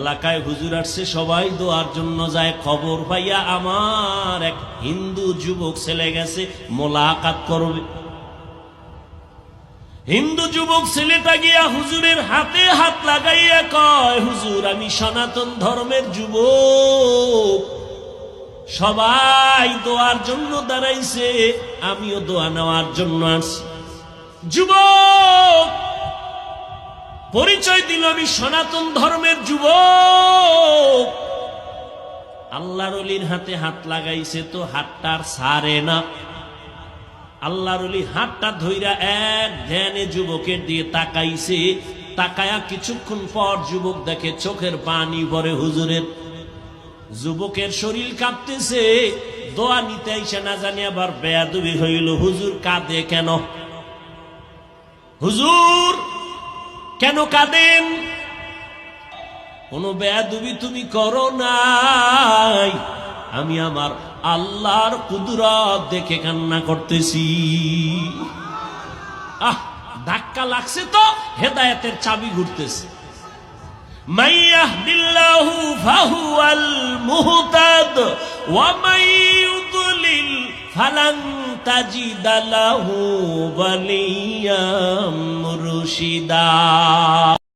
এলাকায় হুজুর আসছে, সবাই দোয়ার জন্য যায়। খবর পাইয়া আমার এক হিন্দু যুবক ছেলে গেছে, মোলাকাত করবে। হিন্দু যুবক ছেলেটা গিয়া হুজুরের হাতে হাত লাগাইয়া কয়, হুজুর, আমি সনাতন ধর্মের যুবক। সবাই দোয়ার জন্য দাঁড়াইছে, আমিও দোয়া নেওয়ার জন্য আসছি। যুবক পরিচয় দিল আমি সনাতন ধর্মের যুবক। আল্লাহর অলির হাতে হাত লাগাইছে তো হাতটার সারে না। আল্লাহর অলি হাতটা ধইরা এক ধ্যানে যুবকের দিয়ে তাকাইছে। তাকায়া কিছুক্ষণ পর যুবক দেখে চোখের পানি পরে হুজুরের। যুবকের শরীর কাঁপতেছে। দোয়া নিতে আইসা না জানি আবার বেয়াদুবি হইল। হুজুর কাঁদে কেন? হুজুর! কেন কাঁদেন? কোন বেয়াদুবি তুমি করো নাই। আমি আমার আল্লাহর কুদরত দেখে কান্না করতেছি। আহ, ধাক্কা লাগছে তো, হেদায়তের চাবি ঘুরতেছে। ফালান তাজিদালাহু বালিয়াম খুশিদা